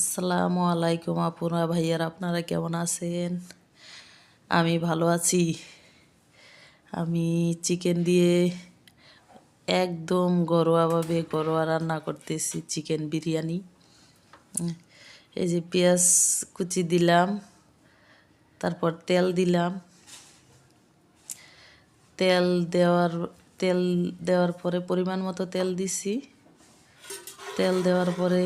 আসসালামু আলাইকুম আপুরা ভাইয়ার, আপনারা কেমন আছেন? আমি ভালো আছি। আমি চিকেন দিয়ে একদম ঘরোয়াভাবে ঘরোয়া রান্না করতেছি চিকেন বিরিয়ানি। এই যে পেঁয়াজ কুচি দিলাম, তারপর তেল দিলাম। তেল দেওয়ার তেল দেওয়ার পরে পরিমাণ মতো তেল দিছি। তেল দেওয়ার পরে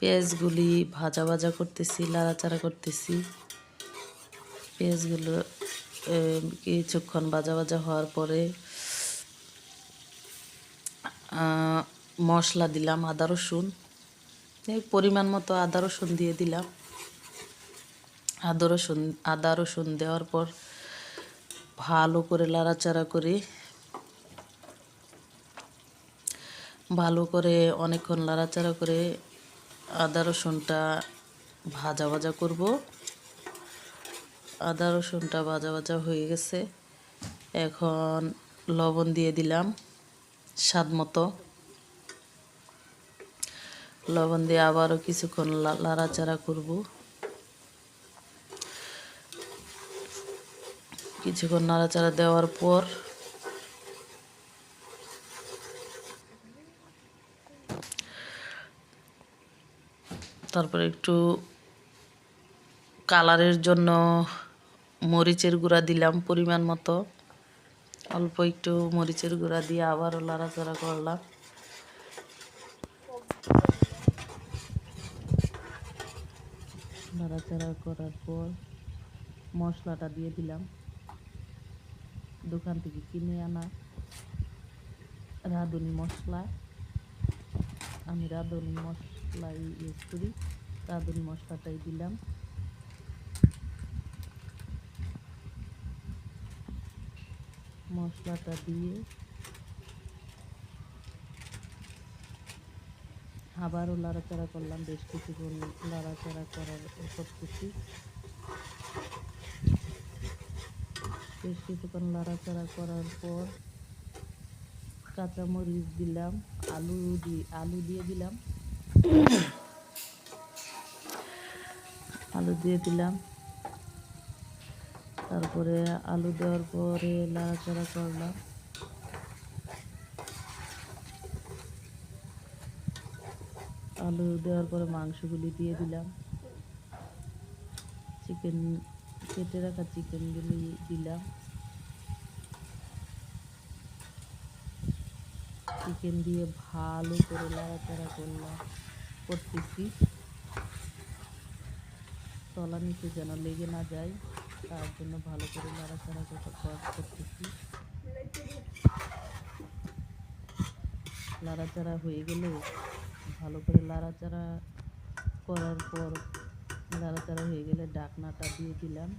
পেঁয়াজগুলি ভাজা ভাজা করতেছি লাড়াচাড়া করতেছি। পেঁয়াজগুলো কিছুক্ষণ ভাজা ভাজা হওয়ার পরে মশলা দিলাম আদা রসুন। পরিমাণ মতো আদা রসুন দিয়ে দিলাম। আদা রসুন আদা রসুন দেওয়ার পর ভালো করে লাড়াচাড়া করে, ভালো করে অনেকক্ষণ লাড়াচাড়া করে আদা রসুনটা ভাজা ভাজা করব। আদা রসুনটা ভাজা ভাজা হয়ে গেছে। এখন লবণ দিয়ে দিলাম স্বাদ মতো। লবণ দিয়ে আবারও কিছুক্ষণ লাড়াচাড়া করব। কিছুক্ষণ নাড়াচাড়া দেওয়ার পর তারপরে একটু কালারের জন্য মরিচের গুঁড়া দিলাম পরিমাণ মতো। অল্প একটু মরিচের গুঁড়া দিয়ে আবারও লাড়াচাড়া করলাম। নাড়াচাড়া করার পর মশলাটা দিয়ে দিলাম। দোকান থেকে কিনে আনা রাঁধুনি মশলা। আমি রাঁধুনি মশলাই ইউজ করি রাঁধুনি মশলাটাই দিলাম। মশলাটা দিয়ে আবারও লাড়াচাড়া করলাম, বেশ কিছুক্ষণ লাড়াচাড়া করার করতেছি বেশ কিছুক্ষণ লাড়াচাড়া করার পর কাঁচামরিচ দিলাম, আলু দিয়ে আলু দিয়ে দিলাম। আলু দিয়ে দিলাম। তারপরে আলু দেওয়ার পরে লাড়াচাড়া করলাম। আলু দেওয়ার পরে মাংসগুলি দিয়ে দিলাম। চিকেন, কেটে রাখা চিকেনগুলি দিলাম। চিকেন দিয়ে ভালো করে লাড়াচাড়া করলাম করতেছি। তলা নিচে যেন লেগে না যায়, তার জন্য ভালো করে লাড়াচাড়া করতে- কর- করতেছি। লাড়াচাড়া হয়ে গেলে ভালো করে লাড়াচাড়া করার পর লাড়াচাড়া হয়ে গেলে ডাকনাটা দিয়ে দিলাম।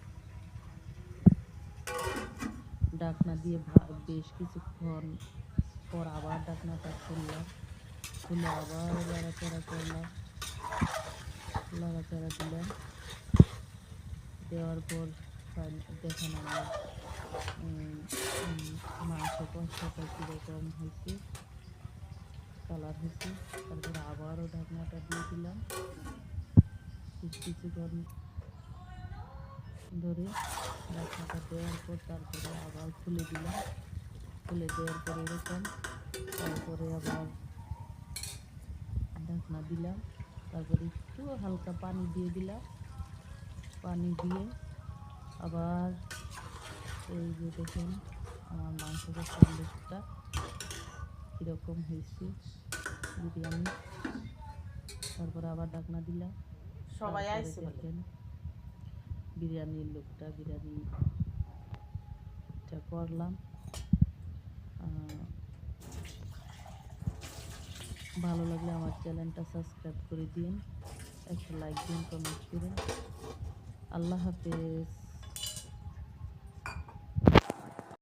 ডাকনা দিয়ে বেশ কিছুক্ষণ পর আবার ডাকনাটা খুললাম খুলে আবার লাড়াচাড়া করলাম লাড়াচাড়া দিলাম দেওয়ার পর দেখেন আমার মাংস কষাটা কীরকম হয়েছে, কালার হয়েছে। তারপরে আবারও ঢাকনাটা দিয়ে দিলাম। কিছুক্ষণ ধরে ঢাকনাটা দেওয়ার পর তারপরে আবার খুলে দিলাম। খুলে দেওয়ার পর এরকম। তারপরে আবার ঢাকনা দিলাম। তারপরে একটু হালকা পানি দিয়ে দিলাম। পানি দিয়ে আবার এই যে দেখুন আমার মাংস কষার লুকটা কীরকম হয়েছে বিরিয়ানি। তারপরে আবার ঢাকনা দিলাম। সবাই বলে। দেখেন বিরিয়ানির লোকটা বিরিয়ানিটা করলাম। ভালো লাগলে আমার চ্যানেলটা সাবস্ক্রাইব করে দিন একটা লাইক দিন কমেন্ট করুন আল্লাহ হাফেজ।